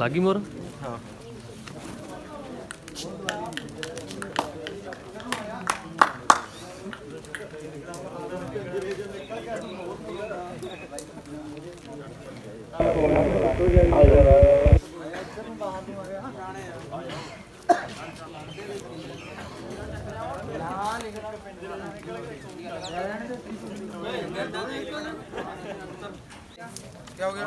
ਲੱਗੀ ਮੋਰ?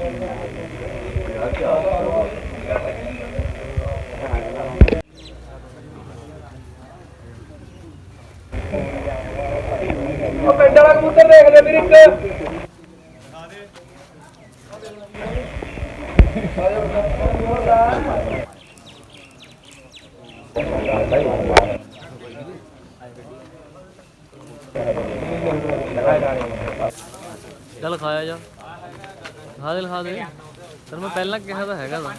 ਉਹ ਪਿੰਡ ਵਾਲਾ ਕਬੂਤਰ ਦੇਖ ਲੈ ਵੀਰ ਇੱਕ ਚੱਲ ਖਾਇਆ ਜਾ ਖਾ ਦੇ ਖਾ ਦੇ ਤੈਨੂੰ ਮੈਂ ਪਹਿਲਾਂ ਕਿਹਾ ਤਾਂ ਹੈਗਾ ਤਾਂ।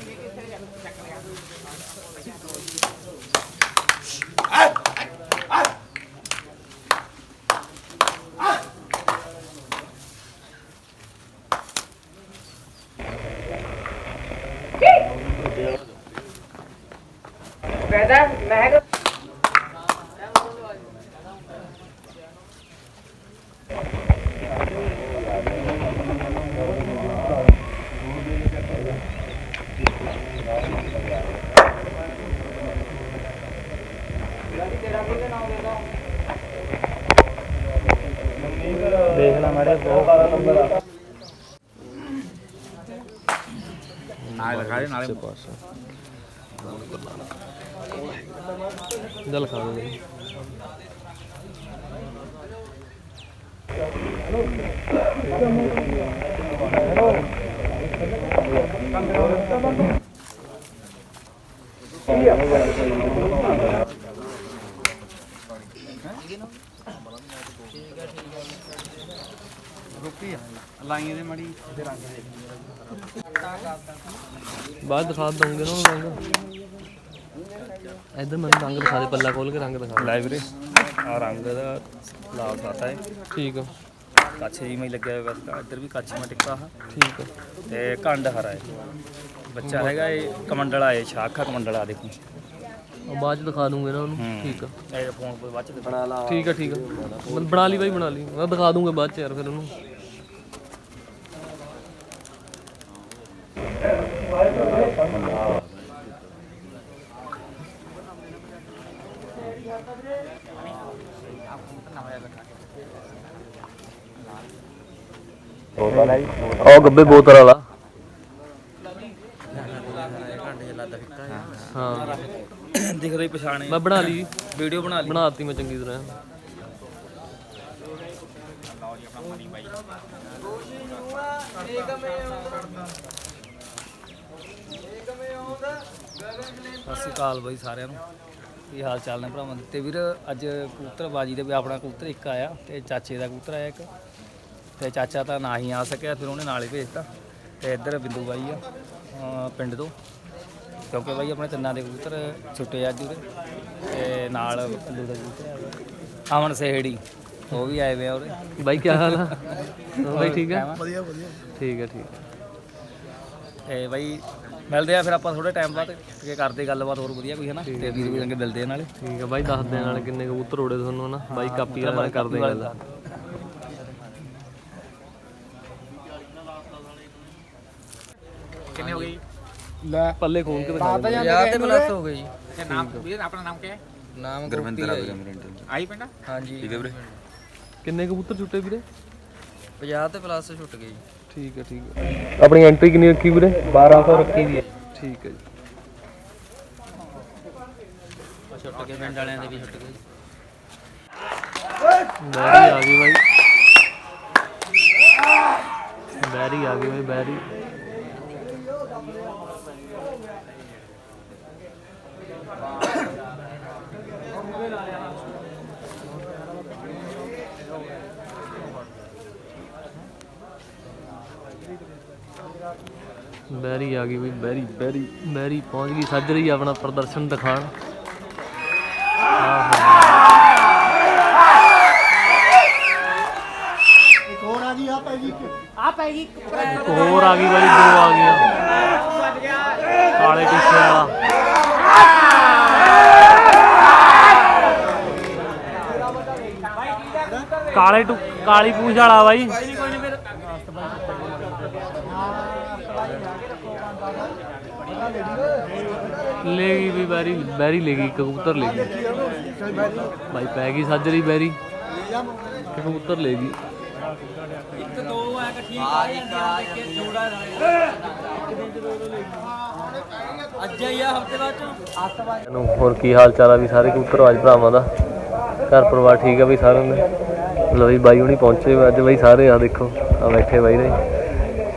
ਪੈਦਾ ਮਹਿਕ ਜਲ ਲਗਾ ਦੇ ਨਾਲੇ ਚੱਲ ਖਾ ਦੇ ਰੁਕੀ ਲਾਈਆਂ ਦੇ ਮੜੀ। ਤੇ ਰੰਗ ਦੇ ਬਾਅਦ ਦਿਖਾ ਦਊਂਗੇ ਨਾ ਉਹਨੂੰ ਰੰਗ। ਇੱਧਰ ਮੈਨੂੰ ਰੰਗ ਦਿਖਾ ਦੇ ਪੱਲਾ ਖੋਲ ਕੇ ਰੰਗ ਦਿਖਾ ਲਾਈਬ੍ਰੇਰੀ ਆ ਰੰਗ ਦਾ ਲਾਲ ਸਾਤਾ ਹੈ। ਠੀਕ ਆ। ਕੱਛ ਜੀ ਮੈਂ ਲੱਗਿਆ ਹੋਇਆ ਵੈਸੇ ਤਾਂ। ਇੱਧਰ ਵੀ ਕੱਛ ਮੈਂ ਟਿੱਕਾ ਆ। ਠੀਕ ਆ। ਤੇ ਕੰਡ ਹਰਾ ਹੈ। ਬੱਚਾ ਹੈਗਾ ਇਹ ਕਮੰਡਲਾ ਹੈ ਸ਼ਾਖਾ ਕਮੰਡਲਾ ਦੇਖੋ। ਉਹ ਬਾਅਦ ਚ ਦਿਖਾ ਦੂੰਗੇ ਨਾ ਉਹਨੂੰ। ਹੂੰ। ਠੀਕ ਆ। ਇਹ ਫੋਨ ਬਾਅਦ ਚ ਬਣਾ ਲਾ ਠੀਕ ਆ ਠੀਕ ਆ। ਬਣਾ ਲਈ ਬਾਈ ਬਣਾ ਲਈ। ਮੈਂ ਦਿਖਾ ਦੂੰਗਾ ਬਾਅਦ ਚ ਯਾਰ ਫਿਰ ਉਹਨੂੰ। ਉਹ ਗੱਬੇ ਬੋਤਲ ਵਾਲਾ ਹਾਂ ਦਿਖਦਾ ਹੀ। ਪਛਾਣੇ ਮੈਂ ਬਣਾ ਲਈ। ਵੀਡੀਓ ਬਣਾ ਲਈ। ਬਣਾਤੀ ਮੈਂ ਚੰਗੀ ਤਰ੍ਹਾਂ। ਸਤਿ ਸ਼੍ਰੀ ਅਕਾਲ ਬਾਈ ਸਾਰਿਆਂ ਨੂੰ। ਕੀ ਹਾਲ ਚਾਲ ਨੇ ਭਰਾਵਾਂ ਦੇ? ਤੇ ਵੀਰ ਅੱਜ ਕਬੂਤਰਬਾਜੀ ਦੇ ਵੀ ਆਪਣਾ ਕਬੂਤਰ ਇੱਕ ਆਇਆ ਤੇ ਚਾਚੇ ਦਾ ਕਬੂਤਰ ਆਇਆ ਇੱਕ। ਤੇ ਚਾਚਾ ਤਾਂ ਨਾ ਹੀ ਆ ਸਕਿਆ ਫਿਰ ਉਹਨੇ ਨਾਲ ਹੀ ਭੇਜਤਾ। ਤੇ ਇੱਧਰ ਬਿੰਦੂ ਬਾਈ ਆ ਅਹ ਪਿੰਡ ਤੋਂ। ਕਿਉਂਕਿ ਬਾਈ ਆਪਣੇ ਤਿੰਨਾਂ ਦੇ ਕਬੂਤਰ ਛੁੱਟੇ ਅੱਜ ਉਹਦੇ। ਤੇ ਨਾਲ ਕੱਲੂ ਦਾ ਕਬੂਤਰ ਆਇਆ। ਅਮਨ ਸੇਹੜੀ ਉਹ ਵੀ ਆਏ ਵੇ ਆ ਉਹਦੇ। ਬਾਈ ਕੀ ਹਾਲ ਆ? ਹਾਂ ਬਾਈ ਠੀਕ ਆ? ਵਧੀਆ ਵਧੀਆ। ਠੀਕ ਆ ਠੀਕ ਆ। ਤੇ ਬਾਈ ਮਿਲਦੇ ਆ ਫਿਰ ਆਪਾਂ ਥੋੜੇ ਟਾਈਮ ਬਾਅਦ ਤੇ ਕਰਦੇ ਗੱਲਬਾਤ ਹੋਰ ਵਧੀਆ ਕੋਈ ਹੈ ਨਾ ਤੇ ਵੀਰ ਵੀ ਚੰਗੇ ਮਿਲਦੇ ਆ ਨਾਲੇ। ਠੀਕ ਆ ਬਾਈ ਦੱਸ ਦੇ ਨਾਲ ਕਿੰਨੇ ਕਬੂਤਰ ਉੜੇ ਤੁਹਾਨੂੰ ਹਨਾ? ਬਾਈ ਕਾਪੀ ਵਾਲਾ ਨਾਲ ਕਰਦੇ ਗੱਲ। ਕਿੰਨੇ ਹੋ ਗਏ ਲੈ। ਪੱਲੇ ਖੋਲ ਕੇ ਦਿਖਾ ਦੇ। ਯਾਰ ਤੇ ਪਲੱਸ ਹੋ ਗਈ ਤੇ ਨਾਮ ਵੀਰ ਆਪਣਾ ਨਾਮ ਕੀ ਹੈ? ਨਾਮ ਗੁਰਵਿੰਦਰ ਆ ਵੀਰੇ ਆਈ ਪਿੰਡ? ਹਾਂਜੀ। ਠੀਕ ਹੈ ਵੀਰੇ। ਕਿੰਨੇ ਕਬੂਤਰ ਛੁੱਟੇ ਵੀਰੇ? 50 ਤੇ ਪਲੱਸ ਛੁੱਟ ਗਈ ਠੀਕ ਆ ਠੀਕ ਆ ਆਪਣੀ ਐਂਟਰੀ ਕਿੰਨੀ ਰੱਖੀ ਵੀਰੇ? 1200 ਰੱਖੀ ਵੀ ਹੈ। ਠੀਕ ਹੈ ਜੀ। ਛੁੱਟ ਗਏ ਪਿੰਡ ਵਾਲਿਆਂ ਦੇ ਵੀ ਛੁੱਟ ਗਏ ਬੈਰੀ ਆ ਗਈ ਬਾਈ। ਬੈਰੀ ਆ ਗਈ ਬਾਈ ਬੈਰੀ। ਬੈਰੀ ਆ ਗਈ ਬਈ ਬੈਰੀ ਬੈਰੀ ਬੈਰੀ ਪਹੁੰਚ ਗਈ। ਸੱਜ ਰਹੀ ਆ ਆਪਣਾ ਪ੍ਰਦਰਸ਼ਨ ਦਿਖਾਣ ਇੱਕ ਹੋਰ ਆ ਗਈ ਬਾਈ ਦੋ ਆ ਗਈਆਂ। ਕਾਲੇ ਟਿੱਕੇ ਵਾਲਾ। ਕਾਲੇ ਟੁ ਕਾਲੀ ਪੂੰਛ ਵਾਲਾ ਬਾਈ। ਲੈ ਗਈ ਵੀ ਬੈਰੀ ਬੈਰੀ ਲੈ ਗਈ ਕਬੂਤਰ ਲੈ ਗਈ ਬਾਈ ਪੈ ਗਈ ਸੱਜਰੀ ਬੈਰੀ। ਤੇ ਕਬੂਤਰ ਲੈ ਅੱਜ ਹੀ ਆ ਹਫ਼ਤੇ ਬਾਅਦ ਚੋਂ ਨੂੰ ਹੋਰ ਕੀ ਹਾਲ ਚਾਲ ਆ ਵੀ ਸਾਰੇ ਕਬੂਤਰ ਅੱਜ ਭਰਾਵਾਂ ਦਾ? ਘਰ ਪਰਿਵਾਰ ਠੀਕ ਆ ਵੀ ਸਾਰਿਆਂ ਦਾ? ਲੋ ਵੀ ਬਾਈ ਹੁਣੀ ਪਹੁੰਚੇ ਅੱਜ ਬਾਈ ਸਾਰੇ ਆ ਦੇਖੋ ਆ ਬੈਠੇ ਬਾਈ ਨੇ।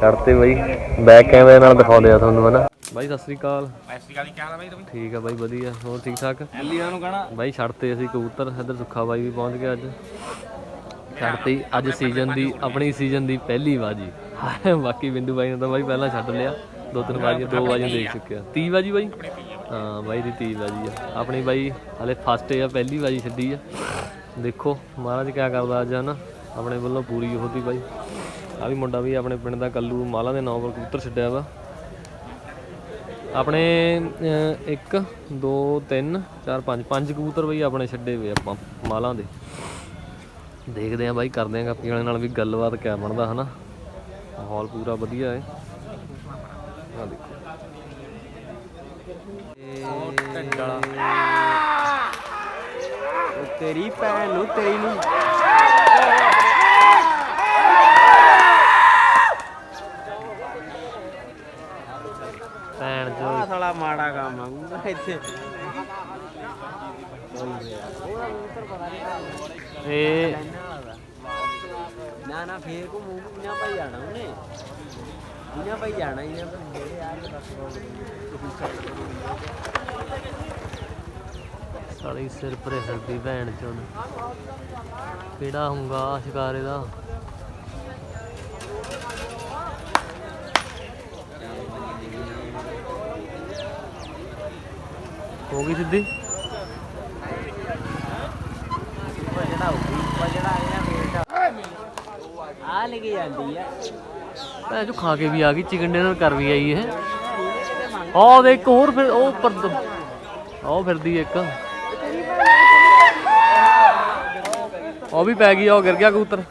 ਛੱਡ ਤੇ ਬਾਈ, ਬੈਕ ਕੈਮਰੇ ਨਾਲ ਦਿਖਾਉਂਦੇ ਆ ਤੁਹਾਨੂੰ, ਹਨਾ? ਬਾਈ ਸਤਿ ਸ੍ਰੀ ਅਕਾਲ। ਐਸੀ ਗੱਲ ਕੀ ਹਾਲ ਹੈ ਬਾਈ ਤੁਸੀਂ? ਠੀਕ ਆ ਬਾਈ ਵਧੀਆ। ਹੋਰ ਠੀਕ ਠਾਕ? ਐਲੀਆਂ ਨੂੰ ਕਹਣਾ। ਬਾਈ ਛੱਡ ਤੇ ਅਸੀਂ ਕਬੂਤਰ ਇੱਧਰ ਸੁੱਖਾ ਬਾਈ ਵੀ ਪਹੁੰਚ ਗਿਆ ਅੱਜ। ਛੱਡ ਤੇ ਅੱਜ ਸੀਜ਼ਨ ਦੀ ਆਪਣੀ ਸੀਜ਼ਨ ਦੀ ਪਹਿਲੀ ਬਾਜੀ। ਬਾਕੀ ਬਿੰਦੂ ਬਾਈ ਨੇ ਤਾਂ ਬਾਈ ਪਹਿਲਾਂ ਛੱਡ ਲਿਆ। ਦੋ ਤਿੰਨ ਬਾਜੀਆਂ ਦੋ ਬਾਜੀਆਂ ਦੇਖ ਚੁੱਕਿਆ। 30 ਬਾਜੀ ਬਾਈ? ਹਾਂ ਬਾਈ ਦੀ 30 ਬਾਜੀ ਆ। ਆਪਣੀ ਬਾਈ ਹਲੇ ਫਸਟ ਆ ਪਹਿਲੀ ਬਾਜੀ ਛੱਡੀ ਆ। ਦੇਖੋ ਮਹਾਰਾਜ ਕਿਆ ਕਰਦਾ ਅੱਜ ਹਨਾ? ਆਪਣੇ ਵੱਲੋਂ ਪੂਰੀ ਉਹਦੀ ਬਾਈ। ਆ ਵੀ ਮੁੰਡਾ ਵੀ ਆਪਣੇ ਪਿੰਡ ਦਾ ਕੱਲੂ ਮਾਲਾ ਦੇ ਨਾਂ ਪਰ ਕਬੂਤਰ ਛੱਡਿਆ ਵਾ। ਆਪਣੇ 1 2 3 4 5 ਪੰਜ ਕਬੂਤਰ ਬਈ ਆਪਣੇ ਛੱਡੇ ਹੋਏ ਆਪਾਂ ਮਾਲਾਂ ਦੇ। ਦੇਖਦੇ ਆਂ ਬਾਈ, ਕਰਦੇ ਆਂ ਕਾਪੀ ਵਾਲੇ ਨਾਲ ਵੀ ਗੱਲਬਾਤ ਕਿਆ ਬਣਦਾ, ਹਨਾ? ਮਾਹੌਲ ਪੂਰਾ ਵਧੀਆ ਹੈ। ਆ ਦੇਖੋ। ਤੇਰੀ ਭੈਣ ਨੂੰ ਤੇਰੀ ਨੂੰ। ਸਾਲਾ ਮਾੜਾ ਕੰਮ ਆ ਇੱਥੇ। ਇਹ ਨਾ ਨਾ ਨਾ ਫੇਰ ਕੋ ਮੂੰਹ ਇਹਨਾਂ ਭਾਈ ਜਾਣਾ ਉਹਨੇ। ਇਹਨਾਂ ਭਾਈ ਜਾਣਾ ਜਿਹੜੇ ਆ ਸਾਲੀ ਸਿਰ ਪਰੇ ਹਲਦੀ ਭੈਣ ਚੋਂ। ਕਿਹੜਾ ਹੁੰਗਾ ਸ਼ਿਕਾਰੇ ਦਾ ਹੋ ਗਈ ਸਿੱਧੀ? ਜਿਹੜਾ ਜਿਹੜਾ ਆ ਲੈ ਕੇ ਜਾਂਦੀ ਆ। ਭੈਣ ਚੋ ਖਾ ਕੇ ਵੀ ਆ ਗਈ ਚਿਕਨ ਡਿਨਰ ਕਰ ਵੀ ਆਈ ਇਹ। ਆਹ ਦੇ ਇੱਕ ਹੋਰ ਫਿਰ ਉਹ ਉੱਪਰ ਉਹ ਫਿਰਦੀ ਇੱਕ। ਉਹ ਵੀ ਪੈ ਗਈ ਉਹ ਗਿਰ ਗਿਆ ਕਬੂਤਰ।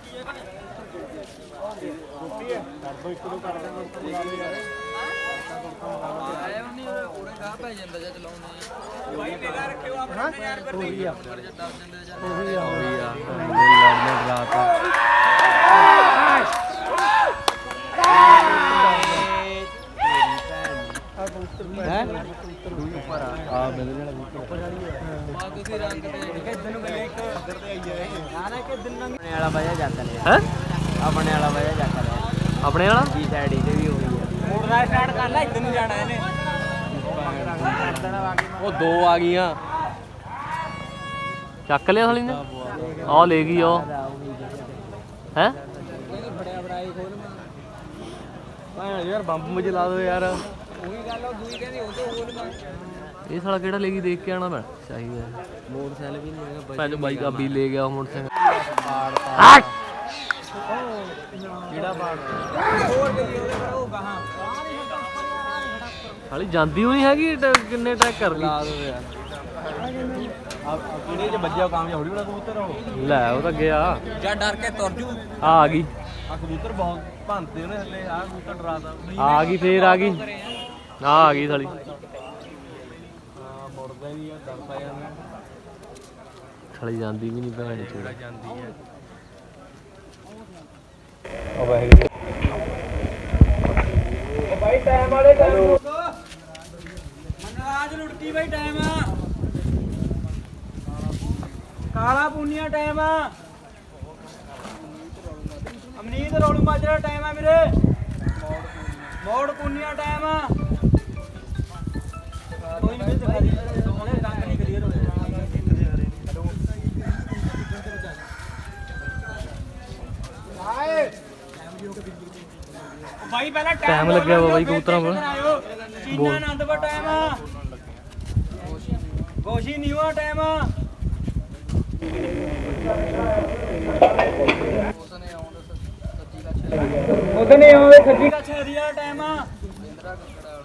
ਆਪਣੇ ਵਾਲਾ ਵਜਾ ਚੱਕ ਲਿਆ ਹੈ। ਆਪਣੇ ਵਾਲਾ ਵਜਾ ਚੱਕ ਲਿਆ ਆਪਣੇ ਵਾਲਾ ਜੀ ਸਾਈਡ ਇਹਦੇ ਵੀ ਹੋਈ ਆ ਮੋਟਰ ਸਟਾਰਟ ਕਰ ਲੈ ਇੱਧਰ ਨੂੰ ਜਾਣਾ ਇਹਨੇ ਉਹ ਦੋ ਆ ਗਈਆਂ। ਚੱਕ ਲਿਆ ਹਲੀ ਨੇ? ਆ ਲੈ ਗਈ ਉਹ। ਹੈ? ਭਾਣ ਯਾਰ ਬੰਬ ਮੁਝੇ ਲਾ ਦੋ ਯਾਰ। ਉਹੀ ਗੱਲ ਉਹ ਦੂਈ ਕਹਿੰਦੀ ਉਹ ਤੋਂ ਹੋਰ ਇਹ ਸਾਲਾ ਕਿਹੜਾ ਲੈ ਗਈ ਦੇਖ ਕੇ ਆਣਾ ਮੈਂ? ਚਾਹੀਦਾ ਮੋਟਰਸਾਈਕਲ ਵੀ ਨਹੀਂ ਹੈਗਾ ਭੈਣ ਬਾਈ ਕਾਬੀ ਲੈ ਗਿਆ। ਉਹ ਮੋਟਰਸਾਈਕਲ। ਕਿਹੜਾ ਬਾੜ ਹੋਰ ਗਈ ਉਹਦੇ ਪਰ ਉਹ ਗਾਹਾਂ ਸਾਲੀ ਜਾਂਦੀ ਹੋਈ ਹੈਗੀ ਟ- ਕਿੰਨੇ ਟਰੈਕ ਕਰ ਗਈ? ਦੋ ਯਾਰ। ਆ ਕਿਹੜੇ ਚ ਵੱਜਿਆ ਕੰਮ ਜਾਂ ਹੌਲੀ ਵਾਲਾ ਕਬੂਤਰ ਉਹ? ਲੈ ਉਹ ਤਾਂ ਗਿਆ। ਜਾਂ ਡਰ ਕੇ ਤੁਰ ਜੂ। ਆ ਆ ਗਈ। ਆ ਕਬੂਤਰ ਬਹੁਤ ਭੰਨਦੇ ਉਹਨੇ ਹੱਲੇ ਆ ਕਬੂਤਰ ਡਰਾਦਾ ਆ ਗਈ ਫੇਰ ਆ ਗਈ। ਆ। ਆ ਗਈ ਸਾਲੀ। ਹਾਂ ਮੁੜਦਾ ਹੀ ਨਹੀਂ ਆ ਡਰਦਾ ਜਾਂਦਾ। ਸਾਲੀ ਜਾਂਦੀ ਵੀ ਨਹੀਂ ਭੈਣ ਚੋਦ। ਜਾਂਦੀ ਹੈ ਭਾਈ ਟਾਈਮ ਵਾਲੇ ਕਰੋ ਮਨਰਾਜ ਲੁੜਕੀ ਬਈ ਟਾਈਮ ਆ। ਕਾਲਾ ਪੁੰਨੀਆ ਟਾਈਮ ਆ। ਅਮਨੀਤ ਰੋਲੂ ਮਾਜਰਾ ਟਾਈਮ ਆ ਵੀਰੇ। ਮੋੜ ਪੁੰਨੀਆ ਟਾਈਮ ਆ। ਕੋਈ ਨਹੀਂ ਦਿਖਾ ਦੀ। ਦੋਨੇ ਰੰਗ ਨਹੀਂ ਕਲੀਅਰ ਹੋਏ ਭਾਈ ਪਹਿਲਾਂ ਟਾਈਮ ਲੱਗਿਆ ਬਾਈ ਕਬੂਤਰਾਂ ਕੋਲ ਚੀਨਾ ਆਨੰਦਪੁਰ ਟਾਈਮ ਆ। ਗੋਸ਼ੀ ਨਿਊਆ ਟਾਈਮ ਆ। ਉਹਦੇ ਨਹੀਂ ਆਉਂਦੇ ਸੱਜੀ ਕੱਛ ਹਰੀਆ ਟਾਈਮ ਆ।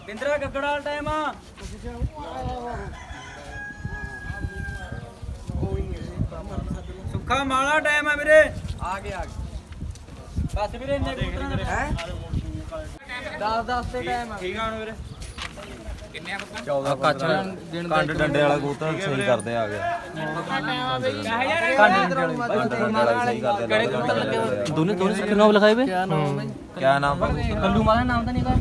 ਬਿੰਦਰਾ ਗੱਗੜਾ ਟਾਈਮ ਆ। ਸੁੱਖਾ ਮਾਲਾ ਟਾਈਮ ਆ ਵੀਰੇ। ਆ ਗਿਆ। ਬਸ ਵੀਰੇ ਇੰਨੇ ਕਬੂਤਰਾਂ ਦਾ ਹੈ? 10 10 ਤੇ ਟਾਈਮ ਆ। ਠੀਕ ਆ ਹੁਣ ਵੀਰੇ। ਕੰਡ ਡੰਡੇ ਵਾਲਾ ਕਬੂਤਰ ਸਹੀ ਕਰਦੇ ਆ ਗਿਆ। ਕੰਡ ਡੰਡੇ ਵਾਲਾ ਸਹੀ ਕਰਦੇ ਆ। ਦੋਨੇ ਦੋਨੇ ਸੁੱਕੇ ਨਾਮ ਲਿਖਾਏ ਵੇ? ਕਿਆ ਨਾਮ ਕੱਲੂ ਮਾਲਾ ਨਾਮ ਤਾਂ ਨਹੀਂ ਕਾ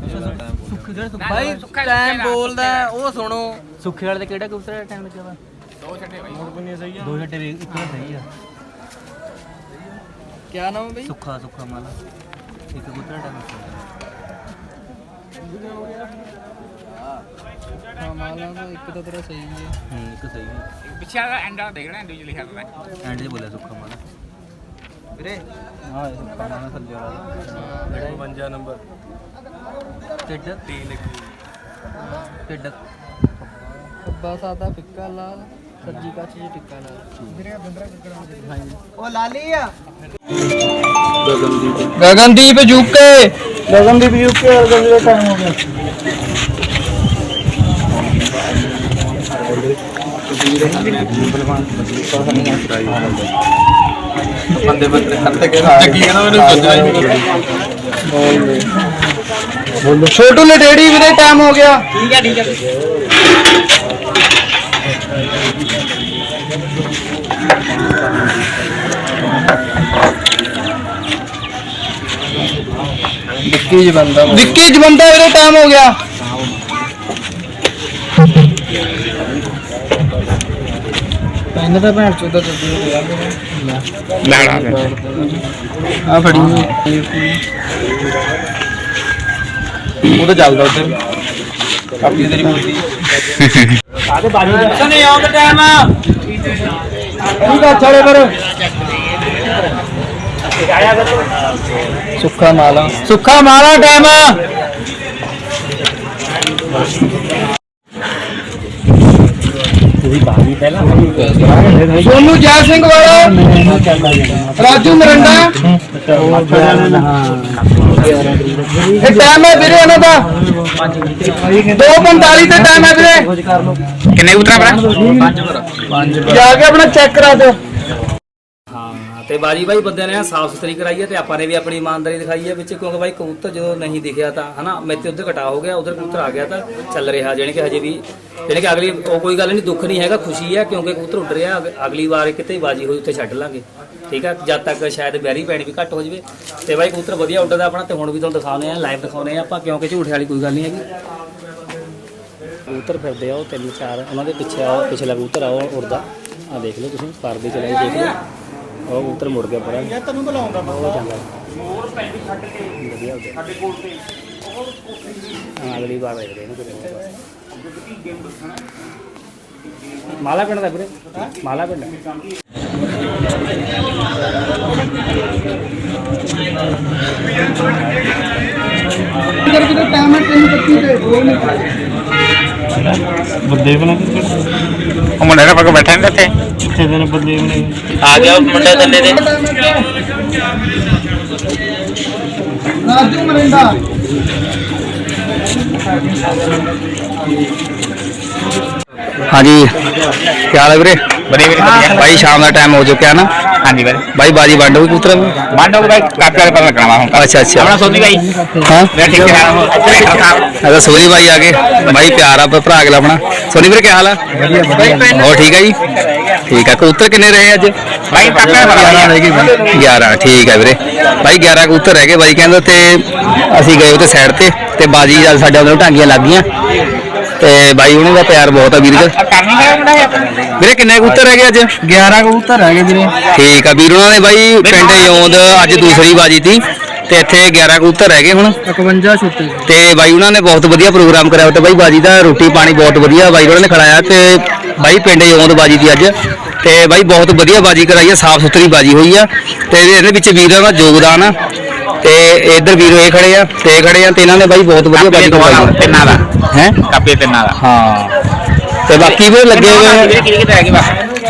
ਸੁੱਖ ਜਿਹੜਾ ਸੁੱਖ ਭਾਈ ਟਾਈਮ ਬੋਲਦਾ ਉਹ ਸੁਣੋ। ਸੁੱਖੇ ਵਾਲੇ ਤੇ ਕਿਹੜਾ ਕਬੂਤਰ ਦਾ ਟਾਈਮ ਲੱਗਿਆ ਵਾ ਦੋ ਛੱਡੇ ਬਾਈ। ਮੋੜ ਪੁੰਨੀ ਸਹੀ ਆ। ਦੋ ਛੱਡੇ ਵੀ ਇੱਕ ਤਾਂ ਸਹੀ ਆ। ਕੀ ਨਾਮ ਬਈ? ਸੁੱਖਾ ਸੁੱਖਾ ਮਾਲਾ। ਇੱਕ ਕਬੂਤਰ ਦਾ ਟਾਈਮ ਮਾਲਾ ਦਾ ਇੱਕ ਤਾਂ ਤੇਰਾ ਸਹੀ ਹੈ ਹੂੰ ਇੱਕ ਸਹੀ ਹੈ ਪਿੱਛੇ ਵਾਲਾ ਐਂਡਾ ਦੇਖਣਾ ਐਂਡ ਲਿਖਿਆ ਹੁੰਦਾ ਐਂਡ 'ਚ ਬੋਲਿਆ ਸੁੱਖਾ ਮਾਲਾ ਵੀਰੇ। ਹਾਂ ਇਹ ਪਾਣਾ ਥੱਲੇ ਵਾਲਾ। 52 ਨੰਬਰ। ਢਿੱਡ। ਢਿੱਡ। ਖੱਬਾ ਸਾਦਾ ਫਿੱਕਾ ਲਾਲ ਸੱਜੀ ਕੱਚ ਜੀ ਟਿੱਕਾ ਲਾਲ। ਉਹ ਲਾਲੀ ਆ। ਗਗਨਦੀਪ। ਜੁਕੇ ਗਗਨਦੀਪ ਜੁਕੇ ਔਰ ਗਗਨਦੀਪ ਟਾਈਮ ਹੋ ਗਿਆ। ਬੰਦੇ ਬੰਦੇ ਕੇ ਕਹਿੰਦਾ ਮੈਨੂੰ ਸੱਜਣਾ ਹੀ ਛੋਟੂ ਲਟੇੜੀ ਵੀਰੇ ਟਾਈਮ ਹੋ ਗਿਆ। ਠੀਕ ਹੈ ਠੀਕ ਹੈ। ਵਿੱਕੀ ਜੀ ਬੰਦਾ ਵਿੱਕੀ ਜੀ ਬੰਦਾ ਵੀਰੇ ਟਾਈਮ ਹੋ ਗਿਆ। ਇਹਨਾਂ ਦਾ ਭੈਣ ਚੋਦਾ ਚੱਲਦੀ ਹੈ ਆ ਫੜੀ। ਉਹ ਤਾਂ ਚੱਲਦਾ ਉੱਧਰ। ਆਪਣੀ ਤੇਰੀ ਮੂਰਤੀ ਨਹੀਂ ਆਉਂਦਾ ਟਾਈਮ ਸੁੱਖਾ ਮਾਲਾ। ਸੁੱਖਾ ਮਾਲਾ ਟਾਈਮ ਸੋਨੂ ਜੈ ਸਿੰਘ ਵਾਲਾ। ਰਾਜੂ ਮਰੰਡਾ। ਇਹ ਟਾਈਮ ਹੈ ਵੀਰੇ ਇਹਨਾਂ ਦਾ। 2:45 ਤੇ ਟਾਈਮ ਹੈ ਵੀਰੇ। ਕਿੰਨੇ ਉਤਰਾ ਭਰਾ ਜਾ ਕੇ ਆਪਣਾ ਚੈੱਕ ਕਰਾ ਦਿਓ। ਹਾਂ ਤੇ ਬਾਜੀ ਬਾਈ ਬੰਦਿਆਂ ਨੇ ਸਾਫ਼ ਸੁਥਰੀ ਕਰਾਈ ਹੈ ਤੇ ਆਪਾਂ ਨੇ ਵੀ ਆਪਣੀ ਇਮਾਨਦਾਰੀ ਦਿਖਾਈ ਹੈ ਵਿੱਚ ਕਿਉਂਕਿ ਬਾਈ ਕਬੂਤਰ ਜਦੋਂ ਨਹੀਂ ਦਿਖਿਆ ਤਾਂ, ਹਨਾ ਮੈਥੇ ਉੱਧਰ ਘਟਾ ਹੋ ਗਿਆ, ਉਧਰ ਕਬੂਤਰ ਆ ਗਿਆ ਤਾਂ ਚੱਲ ਰਿਹਾ, ਜਾਣੀ ਕਿ ਹਜੇ ਵੀ, ਜਾਣੀ ਕਿ ਅਗਲੀ, ਉਹ ਕੋਈ ਗੱਲ ਨਹੀਂ, ਦੁੱਖ ਨਹੀਂ ਹੈਗਾ, ਖੁਸ਼ੀ ਹੈ ਕਿਉਂਕਿ ਕਬੂਤਰ ਉੱਡ ਰਿਹਾ, ਅਗ- ਅਗਲੀ ਵਾਰ ਕਿਤੇ ਬਾਜੀ ਹੋਈ ਉੱਥੇ ਛੱਡ ਲਾਂਗੇ, ਠੀਕ ਹੈ ਜਦ ਤੱਕ ਸ਼ਾਇਦ ਬੈਰੀ ਪੈਣੀ ਵੀ ਘੱਟ ਹੋ ਜਾਵੇ, ਤੇ ਬਾਈ ਕਬੂਤਰ ਵਧੀਆ ਉੱਡਦਾ ਆਪਣਾ ਤੇ ਹੁਣ ਵੀ ਤੁਹਾਨੂੰ ਦਿਖਾਉਂਦੇ ਆ ਲਾਈਵ ਦਿਖਾਉਂਦੇ ਆ ਆਪਾਂ, ਕਿਉਂਕਿ ਝੂਠੇ ਵਾਲੀ ਕੋਈ ਗੱਲ ਨਹੀਂ ਹੈਗੀ। ਕਬੂਤਰ ਫਿਰਦੇ ਆ ਉਹ ਤਿੰਨ ਚਾਰ, ਉਹਨਾਂ ਦੇ ਪਿੱਛੇ ਆ ਪਿਛਲਾ ਕਬੂਤਰ ਆ, ਉਹ ਉੜਦਾ ਆ ਦੇਖ ਲਓ ਤੁਸੀਂ ਪਰਦੇ ਚਲੇ ਦੇਖ ਲਓ। ਉਹ ਕਬੂਤਰ ਮੁੜ ਗਿਆ ਪਰਾਂ ਯਾਰ ਤੈਨੂੰ ਬੁਲਾਉਂਦਾ ਉਹ ਚੰਗਾ ਮੋਰ ਪੈਂਟ ਛੱਡ ਕੇ ਵਧੀਆ ਹੋ ਗਿਆ ਸਾਡੇ ਕੋਲ ਤੇ ਹਾਂ ਅਗਲੀ ਵਾਰ ਦੇਖਦੇ ਇਹਨੂੰ ਕਿਤੇ ਮਾਲਾ ਪਿੰਡ ਦਾ ਵੀਰੇ। ਮਾਲਾ ਪਿੰਡ। ਟਾਈਮ ਹੈ। 3:25 ਤੇ ਦੋ ਮਿੰਟ ਉਹ ਮੁੰਡੇ ਦਾ ਪੱਕ ਬੈਠਾ ਨਹੀਂ ਇੱਥੇ ਆ ਗਿਆ ਉਹ ਮੁੰਡੇ ਥੱਲੇ ਦੇ ਰਾਜੂ ਮਰੰਡਾ ਹਾਂਜੀ ਕੀ ਹਾਲ ਹੈ ਵੀਰੇ ਬੜੇ ਵੀਰੇ ਵਧੀਆ ਭਾਈ ਸ਼ਾਮ ਦਾ ਟਾਈਮ ਹੋ ਚੁੱਕਿਆ ਨਾ ਹਾਂਜੀ ਵੀਰੇ ਭਾਈ ਬਾਜੀ ਵੰਡ ਹੋਈ ਕਬੂਤਰਾਂ ਨੂੰ ਮਾਂਡੋ ਬਾਈ ਵਾਲੇ ਪਰ ਲੱਗਣਾ ਹੁਣ। ਅੱਛਾ ਅੱਛਾ। ਆਪਣਾ ਸੋਦੀ ਬਾਈ। ਹਾਂ। ਮੈਂ ਠੀਕ ਹੈ ਅਦਾ ਸੋਨੀ ਭਾਈ ਆ ਗਏ ਭਾਈ ਪਿਆਰ ਆ ਭਰਾ ਅਗਲਾ ਆਪਣਾ। ਸੋਨੀ ਵੀਰੇ ਕੀ ਹਾਲ ਆ? ਹੋਰ ਠੀਕ ਹੈ ਜੀ? ਠੀਕ ਹੈ ਕਬੂਤਰ ਕਿੰਨੇ ਰਹੇ ਅੱਜ? ਬਾਈ ਵਾਲੇ ਪਰ 11 ਠੀਕ ਹੈ ਵੀਰੇ। ਭਾਈ 11 ਕਬੂਤਰ ਰਹਿ ਗਏ। ਬਾਈ ਕਹਿੰਦਾ ਤੇ ਅਸੀਂ ਗਏ ਉੱਤੇ ਸਾਈਡ ਤੇ ਤੇ ਬਾਜੀ ਜਦ ਸਾਡੇ ਉਹਨਾਂ ਟਾਂਗੀਆਂ ਲੱਗ ਗਈਆਂ। ਤੇ ਬਾਈ ਉਹਨਾਂ ਦਾ ਪਿਆਰ ਬਹੁਤ ਆ ਵੀਰ ਦਾ। ਕਰਨੀ ਹੈ ਮੁੰਡਾ ਵੀਰੇ ਕਿੰਨੇ ਕਬੂਤਰ ਰਹਿ ਗਏ ਅੱਜ? 11 ਕਬੂਤਰ ਹੈਗੇ ਵੀਰੇ। ਠੀਕ ਆ ਵੀਰ ਉਹਨਾਂ ਨੇ ਬਾਈ ਪਿੰਡ ਯੋਂਦ ਅੱਜ ਦੂਸਰੀ ਬਾਜੀ ਤੀ ਤੇ ਇੱਥੇ 11 ਕਬੂਤਰ ਰਹਿ ਗਏ ਹੁਣ। 51 ਛੁੱਟੇ। ਤੇ ਬਾਈ ਉਹਨਾਂ ਨੇ ਬਹੁਤ ਵਧੀਆ ਪ੍ਰੋਗਰਾਮ ਕਰਿਆ ਤੇ ਬਾਈ ਬਾਜੀ ਦਾ ਰੋਟੀ ਪਾਣੀ ਬਹੁਤ ਵਧੀਆ ਬਾਈ ਉਹਨਾਂ ਨੇ ਖਿਲਾਇਆ ਤੇ ਬਾਈ ਪਿੰਡ ਯੋਂਦ ਬਾਜੀ ਦੀ ਅੱਜ। ਤੇ ਬਾਈ ਬਹੁਤ ਵਧੀਆ ਬਾਜੀ ਕਰਾਈ ਆ ਸਾਫ਼ ਸੁਥਰੀ ਬਾਜੀ ਹੋਈ ਆ ਤੇ ਇਹਦੇ ਵਿੱਚ ਵੀਰਾਂ ਦਾ ਯੋਗਦਾਨ ਆ। ਤੇ ਇੱਧਰ ਵੀਰ ਇਹ ਖੜੇ ਆ ਤੇ ਖੜੇ ਆ ਤੇ ਇਹਨਾਂ ਨੇ ਬਾਈ ਬਹੁਤ ਵਧੀਆ ਬਾਜੀ ਕਰਵਾਈ ਤਿੰਨਾਂ ਦਾ। ਹੈ? ਕਾਪੀ ਤਿੰਨਾਂ ਦਾ। ਹਾਂ। ਤੇ ਬਾਕੀ ਵੀ ਲੱਗੇ ਹੋਏ ਕਿਹਦੇ ਕਿਹਦੇ ਰਹਿ ਗਏ ਬਸ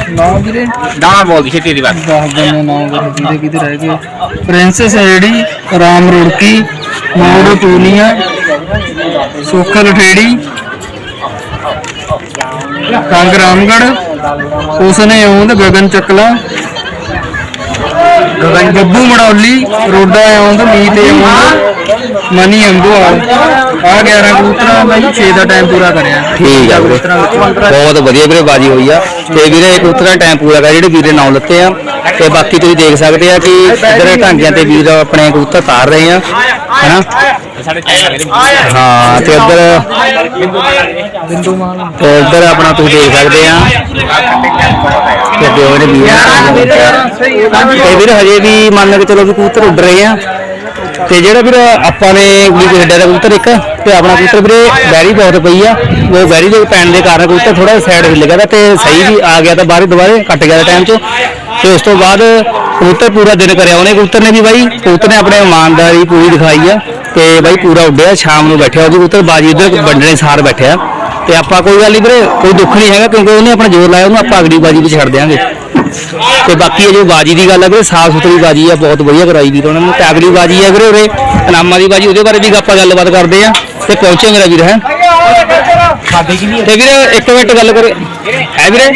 ਨਾ ਵੀਰੇ? ਦਾਣਾ ਬੋਲਦੀ ਛੇਤੀ ਦੀ ਬਸ। ਦਸ ਦਿਨ ਨਾ ਵੀਰੇ ਕਿਤੇ ਕਿਤੇ ਰਹਿ ਗਏ ਪ੍ਰਿੰਸੈਸ ਐਡੀ ਰਾਮ ਰੁੜਕੀ ਮੋਰ ਟੂਨੀਆ ਸੁਖਲ ਠੇੜੀ ਕੰਗ ਰਾਮਗੜ ਉਸਨੇ ਆਉਂਦ ਗਗਨ ਚੱਕਲਾ ਗਗਨ ਗੱਬੂ ਮੜੌਲੀ ਰੋਡਾ ਆਉਂਦ ਮੀਤ ਆਉਂਦ। ਮਨੀ ਅੰਬੂ ਆ। 11 ਕਬੂਤਰਾਂ ਦਾ 6 ਦਾ ਟਾਈਮ ਪੂਰਾ ਕਰਿਆ। ਠੀਕ ਆ ਵੀਰੇ। ਬਹੁਤ ਵਧੀਆ ਵੀਰੇ ਬਾਜੀ ਹੋਈ ਆ। ਤੇ ਵੀਰੇ ਇੱਕ ਉਤਰਾ ਟਾਈਮ ਪੂਰਾ ਕਰ ਜਿਹੜੇ ਵੀਰੇ ਨਾਮ ਲੱਤੇ ਆ। ਤੇ ਬਾਕੀ ਤੁਸੀਂ ਦੇਖ ਸਕਦੇ ਆ ਕਿ ਇਧਰ ਢਾਂਗਿਆਂ ਤੇ ਵੀਰ ਆਪਣੇ ਕਬੂਤਰ ਤਾਰ ਰਹੇ ਆ। ਹੈਨਾ? ਹਾਂ ਤੇ ਇੱਧਰ ਬਿੰਦੂ ਮਾਨ ਤੇ ਇੱਧਰ ਆਪਣਾ ਤੁਸੀਂ ਦੇਖ ਸਕਦੇ ਆ। ਤੇ ਦਿਓ ਨੇ ਵੀਰ ਤੇ ਵੀਰ ਹਜੇ ਵੀ ਮੰਨ ਕੇ ਚਲੋ ਵੀ ਕਬੂਤਰ ਉੱਡ ਰਹੇ ਆ। ਤੇ ਜਿਹੜਾ ਵੀਰ ਆਪਾਂ ਨੇ ਵੀ ਹੈਡਾ ਦਾ ਕਬੂਤਰ ਇੱਕ, ਤੇ ਆਪਣਾ ਕਬੂਤਰ ਵੀਰੇ ਬੈਰੀ ਬਹੁਤ ਪਈ ਆ। ਉਹ ਬੈਰੀ ਦੇ ਪੈਣ ਦੇ ਕਾਰਨ ਕਬੂਤਰ ਥੋੜਾ ਸਾਈਡ ਹਿੱਲ ਗਿਆ ਤੇ ਸਹੀ ਵੀ ਆ ਗਿਆ ਤਾਂ ਬਾਹਰ ਦੁਬਾਰੇ ਕੱਟ ਗਿਆ ਟਾਈਮ 'ਚ। ਤੇ ਉਸ ਤੋਂ ਬਾਅਦ ਕਬੂਤਰ ਪੂਰਾ ਦਿਨ ਕਰਿਆ ਉਹਨੇ, ਕਬੂਤਰ ਨੇ ਵੀ ਬਾਈ, ਕਬੂਤਰ ਨੇ ਆਪਣੇ ਇਮਾਨਦਾਰੀ ਪੂਰੀ ਦਿਖਾਈ ਆ ਤੇ ਬਾਈ ਪੂਰਾ ਉੱਡਿਆ, ਸ਼ਾਮ ਨੂੰ ਬੈਠਿਆ ਉਹ ਕਬੂਤਰ, ਬਾਜੀ ਉਧਰ ਵੰਡਣੇ ਸਾਰ ਬੈਠਿਆ। ਤੇ ਆਪਾਂ ਕੋਈ ਗੱਲ ਨਹੀਂ ਵੀਰੇ, ਕੋਈ ਦੁੱਖ ਨਹੀਂ ਹੈਗਾ ਕਿਉਂਕਿ ਉਹਨੇ ਆਪਣਾ ਜ਼ੋਰ ਲਾਇਆ, ਉਹਨੂੰ ਆਪਾਂ ਅਗਲੀ ਬਾਜੀ ਵੀ ਛੱਡ ਦਿਆਂਗੇ। ਤੇ ਬਾਕੀ ਇਹ ਜੋ ਬਾਜੀ ਦੀ ਗੱਲ ਹੈ ਵੀਰੇ ਸਾਫ਼ ਸੁਥਰੀ ਬਾਜੀ ਆ ਬਹੁਤ ਵਧੀਆ ਕਰਾਈ ਵੀਰ ਉਹਨਾਂ ਨੇ। ਤੇ ਅਗਲੀ ਬਾਜੀ ਹੈ ਵੀਰੇ ਉਰੇ ਇਨਾਮਾਂ ਦੀ ਬਾਜੀ ਉਹਦੇ ਬਾਰੇ ਵੀ ਆਪਾਂ ਗੱਲਬਾਤ ਕਰਦੇ ਆ ਤੇ ਪਹੁੰਚੇ ਮੇਰਾ ਵੀਰ ਹੈ। ਤੇ ਵੀਰੇ ਇੱਕ ਮਿੰਟ ਗੱਲ ਕਰੇ। ਹੈ ਵੀਰੇ?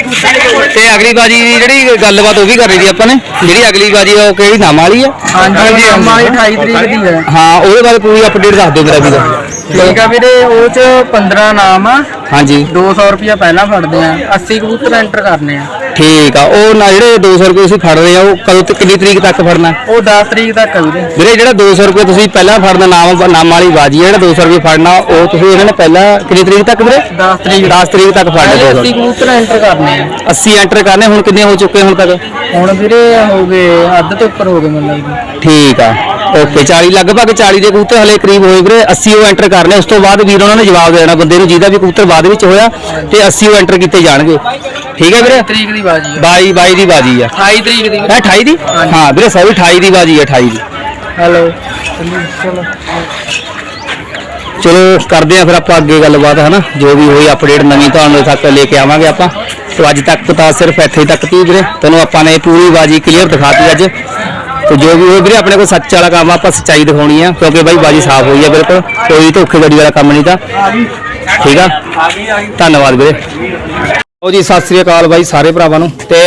ਤੇ ਅਗਲੀ ਬਾਜੀ ਦੀ ਜਿਹੜੀ ਗੱਲਬਾਤ ਉਹ ਵੀ ਕਰ ਰਹੀ ਸੀ ਆਪਾਂ ਨੇ। ਜਿਹੜੀ ਅਗਲੀ ਬਾਜੀ ਆ ਉਹ ਕਿਹੜੀ? ਨਾਮ ਵਾਲੀ ਆ? ਹਾਂਜੀ ਅੰਮਾ 28 ਤਰੀਕ ਦੀ ਹੈ। ਹਾਂ ਉਹਦੇ ਬਾਰੇ ਪੂਰੀ ਅਪਡੇਟ ਦੱਸ ਦਿਓ ਮੇਰਾ ਵੀਰ। ਠੀਕ ਆ ਵੀਰੇ ਉਹ ਚ 15 ਨਾਮ ਆ। ਹਾਂਜੀ। 200 ਰੁਪਿਆ ਪਹਿਲਾਂ ਫੜਦੇ ਆ। 80 ਕਬੂਤਰ ਐਂਟਰ ਕਰਨੇ ਆ। ਠੀਕ ਆ ਉਹ ਨਾ ਜਿਹੜੇ 200 ਰੁਪਏ ਤੁਸੀਂ ਫੜ ਰਹੇ ਆ ਉਹ ਕਦੋਂ ਤੱਕ ਕਿੰਨੀ ਤਰੀਕ ਤੱਕ ਫੜਨਾ? ਉਹ 10 ਤਰੀਕ ਤੱਕ ਆ ਵੀਰੇ ਵੀਰੇ ਜਿਹੜਾ 200 ਰੁਪਏ ਤੁਸੀਂ ਪਹਿਲਾਂ ਫੜਨਾ ਨਾਮ ਨਾਮ ਵਾਲੀ ਬਾਜੀ ਹੈ ਜਿਹੜਾ 200 ਰੁਪਏ ਫੜਨਾ ਉਹ ਤੁਸੀਂ ਇਹਨਾਂ ਨੇ ਪਹਿਲਾਂ ਕਿੰਨੀ ਤਰੀਕ ਤੱਕ ਵੀਰੇ? 10 ਤਰੀਕ। 10 ਤਰੀਕ ਤੱਕ ਫੜਨਾ ਅਸੀਂ ਕਬੂਤਰ ਐਂਟਰ ਕਰਨੇ ਆ। 80 ਐਂਟਰ ਕਰਨੇ ਹੁਣ ਕਿੰਨੇ ਹੋ ਚੁੱਕੇ ਹੁਣ ਤੱਕ? ਹੁਣ ਵੀਰੇ ਹੋ ਗਏ ਅੱਧ ਤੋਂ ਉੱਪਰ ਹੋ ਗਏ ਮੈਨੂੰ ਲੱਗਦਾ। ਠੀਕ ਆ ਓਕੇ 40 ਲਗਭਗ 40 ਦੇ ਕਬੂਤਰ ਹਲੇ ਕਰੀਬ ਹੋਏ ਵੀਰੇ 80 ਉਹ ਐਂਟਰ ਕਰਨੇ ਉਸ ਤੋਂ ਬਾਅਦ ਵੀਰ ਉਹਨਾਂ ਨੇ ਜਵਾਬ ਦੇਣਾ ਬੰਦੇ ਨੂੰ ਜਿਹਦਾ ਵੀ ਕਬੂਤਰ ਬਾਅਦ ਵਿੱਚ ਹੋਇਆ ਤੇ 80 ਉਹ ਐਂਟਰ ਕੀਤੇ ਜਾਣਗੇ। ਠੀਕ ਹੈ ਵੀਰੇ ਤਰੀਕ ਦੀ ਬਾਜੀ ਆ 22 22 ਦੀ ਬਾਜੀ ਆ 28 ਤਰੀਕ ਦੀ ਹੈ 28 ਦੀ ਹਾਂ ਵੀਰੇ ਸੌਰੀ 28 ਦੀ ਬਾਜੀ ਹੈ 28 ਦੀ ਹੈਲੋ ਚਲੋ ਕਰਦੇ ਆ ਫਿਰ ਆਪਾਂ ਅੱਗੇ ਗੱਲਬਾਤ ਹਨਾ ਜੋ ਵੀ ਹੋਈ ਅਪਡੇਟ ਨਵੀਂ ਤੁਹਾਨੂੰ ਤੱਕ ਲੈ ਕੇ ਆਵਾਂਗੇ ਆਪਾਂ ਤੇ ਅੱਜ ਤੱਕ ਤਾਂ ਸਿਰਫ ਇੱਥੇ ਤੱਕ ਤੀ ਵੀਰੇ। ਤੁਹਾਨੂੰ ਆਪਾਂ ਨੇ ਪੂਰੀ ਬਾਜੀ ਕਲੀਅਰ ਦਿਖਾਤੀ ਅੱਜ ਤੇ ਜੋ ਵੀ ਹੋਈ ਵੀਰੇ ਆਪਣੇ ਕੋਲ ਸੱਚ ਵਾਲਾ ਕੰਮ ਆ, ਆਪਾਂ ਸੱਚਾਈ ਦਿਖਾਉਣੀ ਆ ਕਿਉਂਕਿ ਬਾਈ ਬਾਜੀ ਸਾਫ਼ ਹੋਈ ਆ ਬਿਲਕੁਲ। ਕੋਈ ਧੋਖੇਬਾਜ਼ੀ ਵਾਲਾ ਕੰਮ ਨਹੀਂ ਤਾਂ। ਠੀਕ ਆ? ਧੰਨਵਾਦ ਵੀਰੇ। ਉਹ ਜੀ ਸਤਿ ਸ੍ਰੀ ਅਕਾਲ ਬਾਈ ਸਾਰੇ ਭਰਾਵਾਂ ਨੂੰ। ਤੇ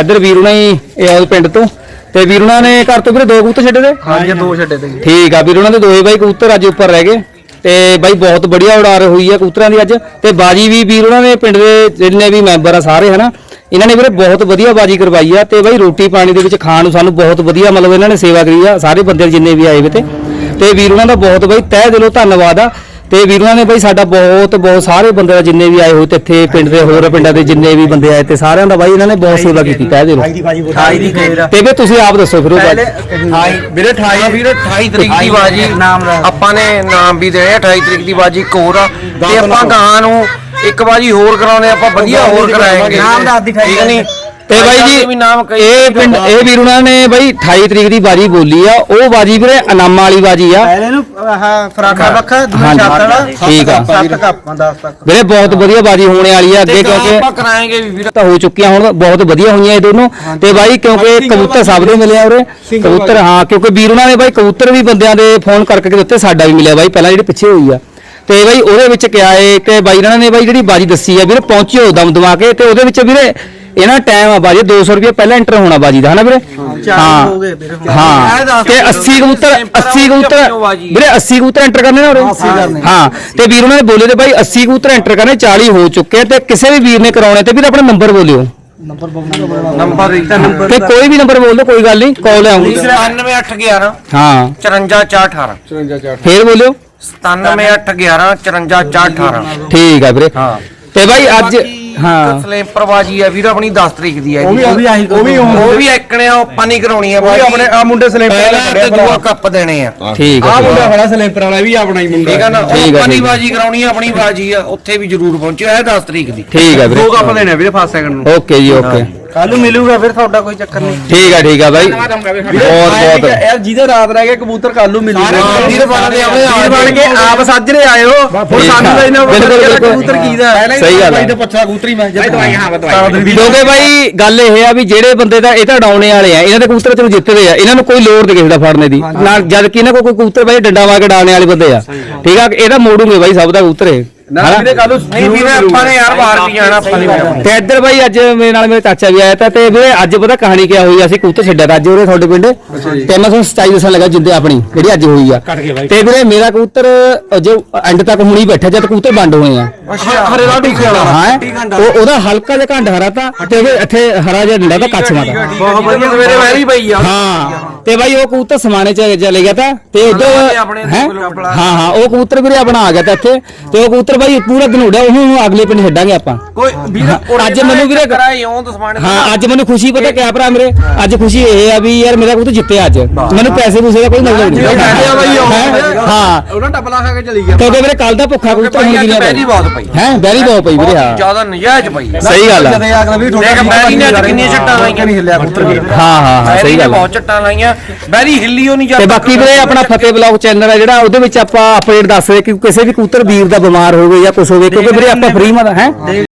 ਇੱਧਰ ਵੀਰ ਹੀ ਇਹ ਆਏ ਪਿੰਡ ਤੋਂ। ਤੇ ਵੀਰ ਉਹਨਾਂ ਨੇ ਘਰ ਤੋਂ ਵੀਰੇ ਦੋ ਕਬੂਤਰ ਛੱਡੇ ਤੇ? ਹਾਂਜੀ ਦੋ ਛੱਡੇ ਤੇ ਠੀਕ ਆ ਵੀਰ ਉਹਨਾਂ ਦੇ ਦੋਏ ਬਾਈ ਕਬੂਤਰ ਅੱਜ ਉੱਪਰ ਰਹਿ ਗਏ। ਤੇ ਬਾਈ ਬਹੁਤ ਬੜੀਆ ਉਡਾਰ ਹੋਈ ਆ ਕਬੂਤਰਾਂ ਦੀ ਅੱਜ। ਤੇ ਬਾਜੀ ਵੀ ਵੀਰ ਉਹਨਾਂ ਨੇ ਪਿੰਡ ਦੇ ਜਿੰਨੇ ਵੀ ਮੈਂਬਰ ਆ ਸਾਰੇ ਹਨਾ? ਇਹਨਾਂ ਨੇ ਵੀਰੇ ਬਹੁਤ ਵਧੀਆ ਬਾਜੀ ਕਰਵਾਈ ਆ। ਤੇ ਬਾਈ ਰੋਟੀ ਪਾਣੀ ਦੇ ਵਿੱਚ ਖਾਣ ਨੂੰ ਸਾਨੂੰ ਬਹੁਤ ਵਧੀਆ ਮਤਲਬ ਇਹਨਾਂ ਨੇ ਸੇਵਾ ਕਰੀ ਆ। ਸਾਰੇ ਬੰਦੇ ਜਿੰਨੇ ਵੀ ਆਏ ਵੇ ਤੇ। ਤੇ ਵੀਰ ਉਹਨਾਂ ਦਾ ਬਹੁਤ ਬਾਈ ਤਹਿ ਦਿਲੋਂ ਧੰਨਵਾਦ ਆ। ਤੇ ਵੀਰ ਨੇ ਬਾਈ ਸਾਡਾ ਬਹੁਤ ਬਹੁਤ ਸਾਰੇ ਬੰਦੇ ਦਾ ਜਿੰਨੇ ਵੀ ਆਏ ਹੋਏ ਤੇ ਇੱਥੇ ਪਿੰਡ ਦੇ ਹੋਰ ਪਿੰਡਾਂ ਦੇ ਜਿੰਨੇ ਵੀ ਬੰਦੇ ਆਏ ਤੇ ਸਾਰਿਆਂ ਦਾ ਬਾਈ ਇਹਨਾਂ ਨੇ ਬਹੁਤ ਸੇਵਾ ਕੀਤੀ ਠਾਈ ਦੀ ਖੇਡ ਤੇ ਵੀ ਤੁਸੀਂ ਆਪ ਦੱਸੋ ਫਿਰ ਉਹ ਬਾਜੀ ਵੀਰੇ 28 ਵੀਰੇ 28 ਤਰੀਕ ਦੀ ਬਾਜੀ ਆਪਾਂ ਨੇ ਨਾਮ ਵੀ ਦੇਣੇ 28 ਤਰੀਕ ਦੀ ਬਾਜੀ ਇੱਕ ਹੋਰ ਆ। ਤੇ ਆਪਾਂ ਗਾਂ ਨੂੰ ਇੱਕ ਬਾਜੀ ਹੋਰ ਕਰਾਉਣੇ ਆਪਾਂ ਵਧੀਆ ਹੋਰ ਕਰਾਏਗੇ। ਨਾਮ ਦੱਸ ਦੀ ਠੀਕ ਨਹੀਂ ਤੇ ਬਾਈ ਜੀ ਵੀ ਨਾਮ ਕਈ ਇਹ ਪਿੰਡ ਇਹ ਵੀਰ ਉਹਨਾਂ ਨੇ ਬਾਈ 28 ਤਰੀਕ ਦੀ ਬਾਜੀ ਬੋਲੀ ਆ। ਉਹ ਬਾਜੀ ਵੀਰੇ ਅਨਾਮਾ ਵਾਲੀ ਬਾਜੀ ਆ। ਪਹਿਲੇ ਨੂੰ ਆਹ ਫਰਾਕਾ ਬੱਖਾ ਦੂਜਾ ਹਾਂਜੀ। ਛੱਤ ਵਾਲਾ ਠੀਕ ਆ। ਸੱਤ ਕੱਪਾਂ 10 ਤੱਕ ਵੀਰੇ ਬਹੁਤ ਵਧੀਆ ਬਾਜੀ ਹੋਣੇ ਵਾਲੀ ਆ। ਅੱਗੇ ਕਿਉਂਕਿ ਆਪਾਂ ਕਰਾਏਗੇ ਵੀ ਵੀਰੇ। ਤਾਂ ਹੋ ਚੁੱਕੀਆਂ ਹੁਣ ਬਹੁਤ ਵਧੀਆ ਹੋਈਆਂ ਇਹ ਦੋਨੋਂ। ਤੇ ਬਾਈ ਕਿਉਂਕਿ ਕਬੂਤਰ ਸਭ ਦੇ ਮਿਲਿਆ ਉਰੇ। ਕਬੂਤਰ ਹਾਂ ਕਿਉਂਕਿ ਵੀਰ ਉਹਨਾਂ ਨੇ ਬਾਈ ਕਬੂਤਰ ਵੀ ਬੰਦਿਆਂ ਦੇ ਫੋਨ ਕਰਕੇ ਕੇ ਦਿੱਤੇ ਸਾਡਾ ਵੀ ਮਿਲਿਆ ਬਾਈ ਪਹਿਲਾਂ ਜਿਹੜੀ ਪਿੱਛੇ ਹੋਈ ਆ। ਤੇ ਬਾਈ ਉਹਦੇ ਵਿੱਚ ਕਿਹਾ ਏ ਕਿ ਬਾਈ ਇਹਨਾਂ ਨੇ ਬਾਈ ਜਿਹੜੀ ਬਾਜੀ ਦੱਸੀ ਆ ਵੀਰੇ ਪਹੁੰਚਿਓ ਦਮ ਦਮਾ ਕੇ ਤੇ ਉਹਦੇ ਵਿੱਚ ਵੀਰੇ ਇਹਨਾਂ ਟਾਈਮ ਆ ਬਾਜੀ 200 ਰੁਪਏ ਪਹਿਲਾਂ ਐਂਟਰ ਹੋਣਾ ਬਾਜੀ ਦਾ ਹਨਾ ਵੀਰੇ? ਹਾਂ ਹੋ। ਗਏ ਵੀਰੇ ਹਾਂ ਤੇ 80 ਕਬੂਤਰ 80 ਕਬੂਤਰ ਵੀਰੇ 80 ਕਬੂਤਰ ਐਂਟਰ ਕਰਨੇ ਨਾ ਉਰੇ ਹਾਂ ਤੇ ਵੀਰ ਉਹਨਾਂ ਨੇ ਬੋਲੇ ਤੇ ਬਾਈ 80 ਕਬੂਤਰ ਐਂਟਰ ਕਰਨੇ 40 ਹੋ ਚੁੱਕੇ ਆ ਤੇ ਕਿਸੇ ਵੀ ਵੀਰ ਨੇ ਕਰਾਉਣੇ ਤੇ ਵੀਰ ਆਪਣਾ ਨੰਬਰ ਬੋਲਿਓ। ਨੰਬਰ ਤੇ ਕੋਈ ਵੀ ਨੰਬਰ ਬੋਲ ਦਿਓ ਕੋਈ ਗੱਲ ਨਹੀਂ ਕਾਲ ਆਉਂਗੀ। 97811 ਹਾਂ। 54418 ਫੇਰ ਬੋਲਿਓ। 97811 54418 ਠੀਕ ਆ ਵੀਰੇ। ਤੇ ਬਾਈ ਅੱਜ ਹਾਂ। ਸਲੇਪਰ ਬਾਜੀ ਆ ਵੀਰ ਆਪਣੀ 10 ਤਰੀਕ ਦੀ ਹੈ ਉਹ ਵੀ ਆਹੀ ਉਹ ਵੀ ਉਹ ਵੀ ਐਕਣੇ ਆ ਆਪਾਂ ਨਹੀਂ ਕਰਾਉਣੀ ਆ ਬਾਜੀ। ਆਪਣੇ ਆ ਮੁੰਡੇ ਸਲੇਪਰ ਤੇ ਦੂਆ ਕੱਪ ਦੇਣੇ ਆ। ਠੀਕ ਆ ਆ। ਖੜਾ ਸਲੇਪਰ ਵਾਲਾ ਵੀ ਆਪਣਾ ਹੀ ਮੁੰਡਾ ਠੀਕ ਆ ਨਾ ਠੀਕ ਆ, ਆਪਾਂ ਨਹੀਂ ਠੀਕ ਆ। ਬਾਜੀ ਕਰਾਉਣੀ ਆ ਆਪਣੀ ਬਾਜੀ ਆ ਉੱਥੇ ਵੀ ਜ਼ਰੂਰ ਪਹੁੰਚਿਓ ਇਹ 10 ਤਰੀਕ ਦੀ। ਠੀਕ ਆ ਵੀਰੇ। ਦੇਣੇ ਵੀਰੇ ਫਾਸਟ ਸੈਕਿੰਡ ਨੂੰ। ਓਕੇ ਜੀ ਓਕੇ। ਕੱਲ ਨੂੰ ਮਿਲੂਗਾ ਫਿਰ ਤੁਹਾਡਾ ਕੋਈ ਚੱਕਰ ਨਹੀਂ। ਠੀਕ ਆ ਠੀਕ ਆ ਬਾਈ। ਬਹੁਤ ਬਹੁਤ। ਯਾਰ ਜਿਹਦੇ ਰਾਤ ਰਹਿ ਗਏ ਕਬੂਤਰ ਕੱਲ ਨੂੰ ਮਿਲੂਗਾ। ਵੀਰ ਬਣ ਦੇ ਆਪਣੇ ਵੀਰ ਬਣ ਕੇ ਆਪ ਸਾਜਰੇ ਆਇਓ। ਹੁਣ ਸਾਨੂੰ ਤਾਂ ਇਹਨਾਂ। ਕਬੂਤਰ ਕੀਦਾ ਸਹੀ ਗੱਲ ਹੈ ਪੱਛਾ ਕਬੂਤਰੀ ਮੈਂ ਕਿਉਂਕਿ ਬਾਈ ਗੱਲ ਇਹ ਆ ਵੀ ਜਿਹੜੇ ਬੰਦੇ ਦਾ ਇਹ ਤਾਂ ਉਡਾਉਣੇ ਵਾਲੇ ਆ ਇਹਨਾਂ ਦੇ ਕਬੂਤਰ ਚਲੋ ਜਿੱਤਦੇ ਆ ਇਹਨਾਂ ਨੂੰ ਕੋਈ ਲੋੜ ਨਹੀਂ ਕਿਸੇ ਦਾ ਫੜਨੇ ਦੀ। ਨਾਲ ਜਦ ਕਿ ਇਹਨਾਂ ਕੋਲ ਕੋਈ ਕਬੂਤਰ ਬਾਈ ਡੰਡਾ ਵਾ ਕੇ ਉਡਾਉਣੇ ਵਾਲੇ ਬੰਦੇ ਆ। ਠੀਕ ਆ ਇਹਦਾ ਮੋੜੂਗੇ ਬਾਈ ਸਭ ਦਾ ਕਬੂਤਰ ਇਹ। ਹਨਾ? ਨਹੀਂ ਵੀਰੇ ਆਪਾਂ ਨੇ ਯਾਰ ਬਾਹਰ ਵੀ ਜਾਣਾ ਆਪਾਂ ਨੇ ਵੀ ਤੇ ਇੱਧਰ ਬਾਈ ਅੱਜ ਮੇਰੇ ਨਾਲ ਮੇਰੇ ਚਾਚਾ ਵੀ ਆਇਆ ਤਾਂ ਤੇ ਵੀਰੇ ਅੱਜ ਪਤਾ ਕਹਾਣੀ ਕਿਆ ਹੋਈ ਆ, ਅਸੀਂ ਕਬੂਤਰ ਛੱਡਿਆ ਤਾਂ ਅੱਜ ਉਰੇ ਤੁਹਾਡੇ ਪਿੰਡ। ਤੇ ਮੈਂ ਤੁਹਾਨੂੰ ਸੱਚਾਈ ਦੱਸਣ ਲੱਗਾ ਜਿੱਦੇ ਆਪਣੀ ਜਿਹੜੀ ਅੱਜ ਹੋਈ ਆ। ਤੇ ਵੀਰੇ ਮੇਰਾ ਕਬੂਤਰ ਅ, ਜੋ ਐਂਡ ਤੱਕ ਹੁਣੀ ਬੈਠਾ ਜਦ ਕਬੂਤਰ ਬੰਦ ਹੋਏ ਆ। ਹਰੇ ਦਾ ਟੀਕੇ ਵਾਲਾ। ਹਾਂ ਉਹ ਉਹਦਾ ਹਲਕਾ ਜਿਹਾ ਘੰਟ ਹਰਾ ਤਾਂ ਇੱਥੇ ਹਰਾ ਜਿਹਾ ਡੰਡਾ ਤਾਂ ਕੱਚ ਮਾਤਾ ਬਹੁਤ ਵਧੀਆ ਸਵੇਰੇ ਵੈਰੀ ਪਈ ਆ। ਹਾਂ ਤੇ ਬਾਈ ਉਹ ਕਬੂਤਰ ਸਮਾਨੇ ਚ ਚਲੇ ਗਿਆ ਤਾਂ ਤੇ ਉਧਰ? ਹਾਂ ਹਾਂ ਉਹ ਕਬੂਤਰ ਵੀਰੇ ਆਪਣਾ ਆ ਗਿਆ ਤਾਂ ਇੱਥੇ ਤੇ ਉਹ ਕਬੂਤਰ ਬਾਈ ਪੂਰਾ ਦਿਨ ਉੜਿਆ ਉਹਨੂੰ ਅਗਲੇ ਪਿੰਡ ਛੱਡਾਂਗੇ ਆਪਾਂ। ਕੋਈ ਵੀਰ ਅੱਜ ਮੈਨੂੰ ਵੀਰੇ ਕਰਾਈ ਉਹ ਦਸਮਾਨ ਹਾਂ ਅੱਜ ਮੈਨੂੰ ਖੁਸ਼ੀ ਪਤਾ ਕਿਆ ਭਰਾ ਮੇਰੇ? ਅੱਜ ਖੁਸ਼ੀ ਇਹ ਆ ਵੀ ਯਾਰ ਮੇਰਾ ਕਬੂਤਰ ਜਿੱਤਿਆ ਅੱਜ। ਮੈਨੂੰ ਪੈਸੇ ਪੂਸੇ ਦਾ ਕੋਈ ਮਤਲਬ ਨਹੀਂ ਉਹ। ਹੈਂ? ਹਾਂ। ਉਹਨਾਂ ਟਪਲਾ ਖਾ ਕੇ ਚਲੀ ਗਿਆ। ਕਿਉਂਕਿ ਵੀਰੇ ਕੱਲ ਦਾ ਭੁੱਖਾ ਕਬੂਤਰ ਹੁਣ ਕਿਨੇ ਬੈਰੀ ਬਹੁਤ ਪਈ। ਹੈ ਬੈਰੀ ਬਹੁਤ ਪਈ ਵੀਰੇ ਹਾਂ। ਜ਼ਿਆਦਾ ਨਜਾਇਜ਼ ਪਈ। ਸਹੀ ਗੱਲ ਆ। ਦੇਖ ਬੈਰੀ ਨੇ ਅੱਜ ਕਿੰਨੀਆਂ ਛੱਟਾਂ ਲਾਈਆਂ ਨਹੀਂ ਹਿੱਲਿਆ ਪੁੱਤਰ ਹਾਂ ਹਾਂ ਹਾਂ ਸਹੀ ਗੱਲ। ਬਹੁਤ ਛੱਟਾਂ ਲਾਈਆਂ। ਬੈਰੀ ਹਿੱਲੀ ਉਹ ਨਹੀਂ ਤੇ ਬਾਕੀ ਵੀਰੇ ਆਪਣਾ ਫਤਿਹ ਬਲੌਗ ਚੈਨਲ ਹੈ ਜਿਹੜਾ ਉਹਦੇ ਵਿੱਚ ਆਪਾਂ ਅਪਡੇਟ ਦੱਸ ਰਹੇ ਕਿ ਕਿਸੇ ਵੀ ਕਬੂਤਰ ਵੀਰ ਦਾ ਬਿਮਾਰ ਹੋਵੇ ਜਾਂ ਕੁਝ ਹੋਵੇ ਕਿਉਂਕਿ ਵੀਰੇ ਆਪਾਂ ਫ੍ਰੀ ਮਾ ਹੈ?